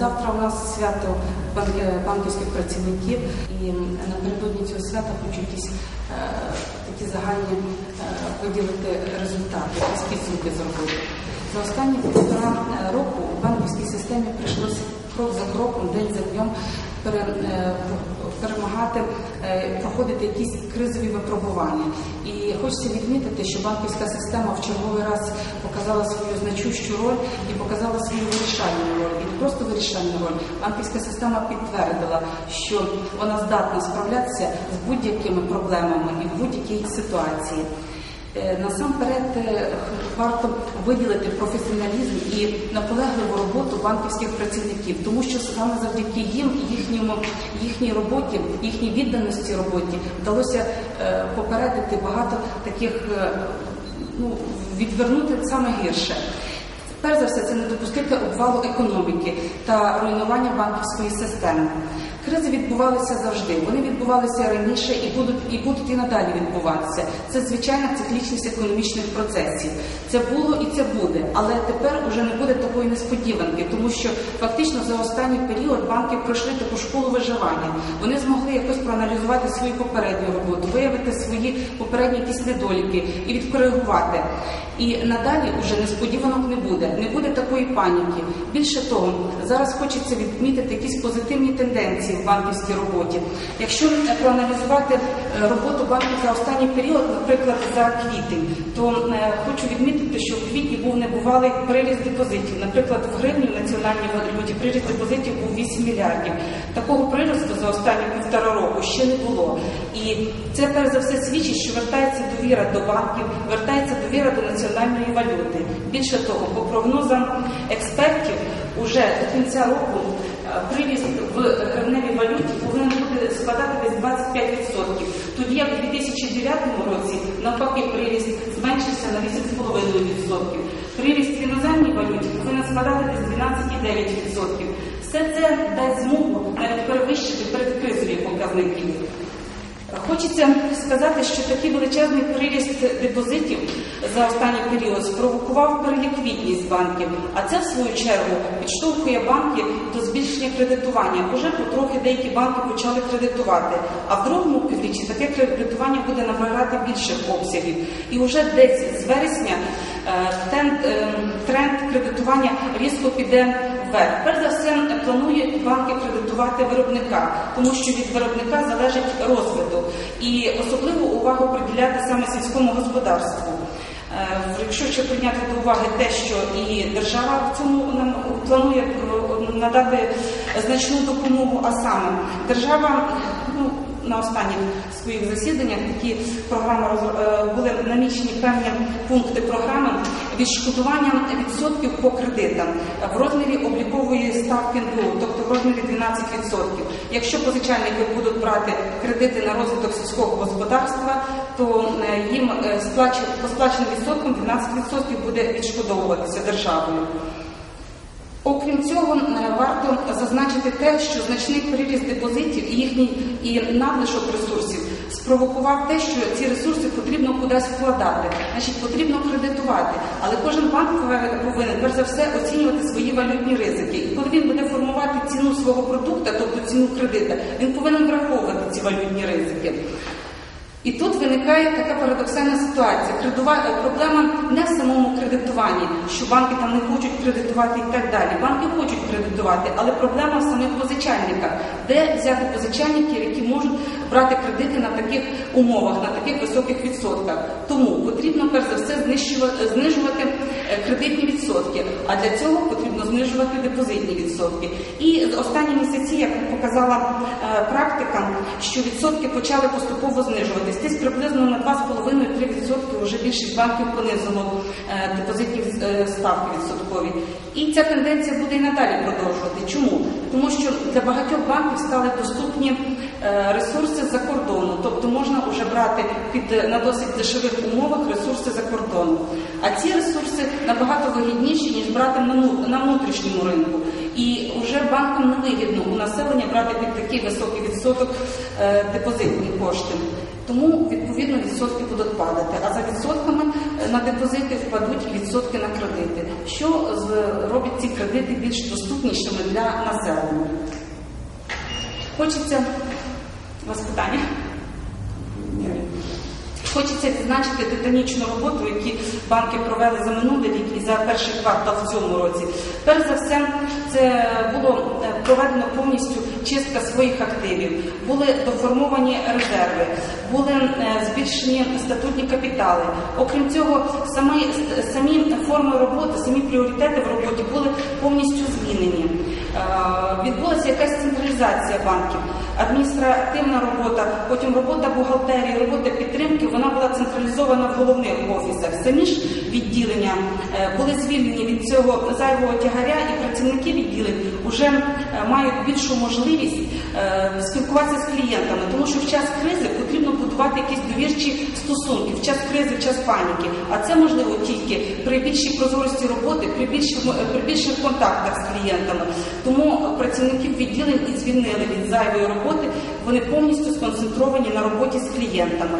Завтра у нас свято е, банківських працівників, і напередодні цього свята хочу якісь е, такі загальні е, виділити результати, якісь підсумки зробити. За останні півтора е, року у банківській системі прийшлося крок за кроком, день за днем перемагати, е, проходити якісь кризові випробування. І хочеться відмітити, що банківська система в черговий раз показала свою значущу роль і показала свою вирішальну роль. І не просто вирішальну роль. Банківська система підтвердила, що вона здатна справлятися з будь-якими проблемами і в будь-якій ситуації. Е, Насамперед е, варто виділити професіоналізм і наполегливу роботу банківських працівників, тому що саме завдяки їм, їхньому їхній роботі, їхній відданості роботі вдалося е, попередити багато таких, ну відвернути саме гірше. Перш за все, це не допустити обвалу економіки та руйнування банківської системи. Кризи відбувалися завжди. Вони відбувалися раніше і будуть і будуть і надалі відбуватися. Це звичайна циклічність економічних процесів. Це було і це буде. Але тепер уже не буде такої несподіванки, тому що фактично за останній період банки пройшли таку школу виживання. Вони змогли якось проаналізувати свою попередню роботу, виявити свої попередні якісь недоліки і відкоригувати. І надалі вже несподіванок не буде, не буде такої паніки. Більше того, зараз хочеться відмітити якісь позитивні тенденції в банківській роботі. Якщо е, проаналізувати е, роботу банків за останній період, наприклад, за квітень, то е, хочу відмітити, що в квітні був небувалий приріст депозитів. Наприклад, в гривні в національній валюті приріст депозитів був 8 мільярдів. Такого приросту за останні півтора року ще не було. І це перш за все свідчить, що вертається довіра до банків, вертається довіра до національної валюти. Більше того, по прогнозам експертів, уже до кінця року приріст в гривневій валюті повинен буде складати десь 25%. Тоді як у 2009 році навпаки привіз зменшився на 8,5%. Приріст в іноземній валюті повинен складати десь 12,9%. Все це дасть змогу навіть перевищити передкризові показники. Хочеться сказати, що такий величезний приріст депозитів за останній період спровокував переліквідність банків, а це в свою чергу підштовхує банки до збільшення кредитування. Уже потрохи деякі банки почали кредитувати. А в другому півріччі таке кредитування буде набирати більших обсягів. І вже десь з вересня е, тренд, е, тренд кредитування різко піде вверх. Перш за все планують банки кредитувати виробника, тому що від виробника залежить розвиток. І особливу увагу приділяти саме сільському господарству. Е, Якщо ще прийняти до уваги те, що і держава в цьому нам планує е, надати значну допомогу, а саме держава ну, на останніх своїх засіданнях такі програми е, були намічені певні пункти програми відшкодування відсотків по кредитам в розмірі облікової ставки НБУ, тобто в розмірі 12%. Якщо позичальники будуть брати кредити на розвиток сільського господарства, то е, їм е, по відсоткам 12% буде відшкодовуватися державою. Окрім цього, е, варто зазначити те, що значний приріст депозитів і їхній і надлишок ресурсів спровокував те, що ці ресурси потрібно кудись вкладати, значить потрібно кредитувати. Але кожен банк повинен перш за все оцінювати свої валютні ризики. І коли він буде формувати ціну свого продукту, тобто ціну кредита, він повинен враховувати ці валютні ризики. І тут виникає така парадоксальна ситуація. Кредува- е, Проблема не в самому кредитуванні, що банки там не хочуть кредитувати і так далі. Банки хочуть кредитувати, але проблема в самих позичальниках, де взяти позичальників, які можуть брати кредити на таких умовах, на таких високих відсотках. Тому потрібно перш за все знижувати е, кредитні відсотки. А для цього потрібно знижувати депозитні відсотки. І останні місяці, як показала е, практика, що відсотки почали поступово знижуватись. Десь приблизно на 2,5-3% вже більшість банків понизило е, депозитні е, ставки відсоткові. І ця тенденція буде і надалі продовжувати. Чому? Тому що для багатьох банків стали доступні е, ресурси з-за кордону, тобто можна вже брати під на досить дешевих умовах ресурси за кордону. А ці ресурси набагато вигідніші, ніж брати на ну- внутрішньому ринку. І вже банкам невигідно у населення брати під такий високий відсоток депозитні кошти. Тому відповідно відсотки будуть падати. А за відсотками е, на депозити впадуть відсотки на кредити, що робить ці кредити більш доступнішими для населення. Хочеться у вас питання? Хочеться відзначити титанічну роботу, яку банки провели за минулий рік і за перший квартал в цьому році. Перш за все, це було е, проведено повністю чистка своїх активів, були доформовані резерви, були е, збільшені статутні капітали. Окрім цього, самі, самі форми роботи, самі пріоритети в роботі були повністю змінені. Е, Відбулася якась централізація банків, адміністративна робота, потім робота бухгалтерії, робота підтримки. Вона була централізована в головних офісах. Самі ж відділення е, були звільнені від цього зайвого тягаря, і працівники відділень вже мають більшу можливість е, спілкуватися з клієнтами, тому що в час кризи потрібно будувати якісь довірчі стосунки, в час кризи, в час паніки. А це можливо тільки при більшій прозорості роботи, при більшому при більших контактах з клієнтами. Тому працівників відділень і звільнили від зайвої роботи. Вони повністю сконцентровані на роботі з клієнтами.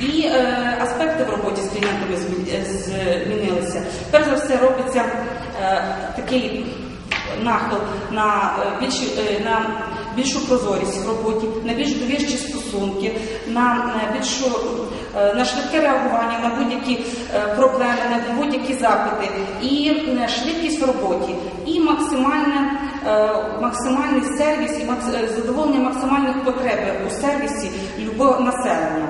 І е, аспекти в роботі з клієнтами е, змінилися. Перш за все, робиться е, такий нахил на е, більш е, на більшу прозорість в роботі, на більш довірчі стосунки, на більшу е, на швидке реагування на будь-які е, проблеми, на будь-які запити, і е, швидкість в роботі, і максимальне, максимальний сервіс, і задоволення максимальних потреб у сервісі любого населення.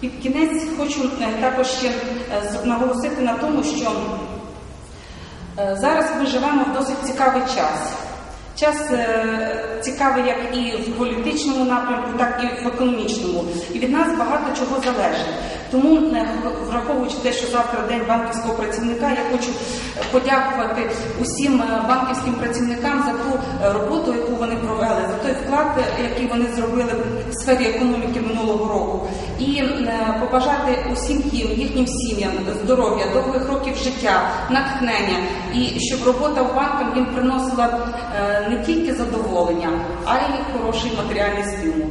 Під кінець хочу також ще наголосити на тому, що зараз ми живемо в досить цікавий час. Час е, цікавий як і в політичному напрямку, так і в економічному. І від нас багато чого залежить. Тому, е, враховуючи те, що завтра день банківського працівника, я хочу е, подякувати усім е, банківським працівникам за ту роботу, яку вони провели, за той вклад, який вони зробили в сфері економіки минулого року, і побажати усім їм, їхнім сім'ям здоров'я, довгих років життя, натхнення, і щоб робота в банках їм приносила не тільки задоволення, а й хороший матеріальний стимул.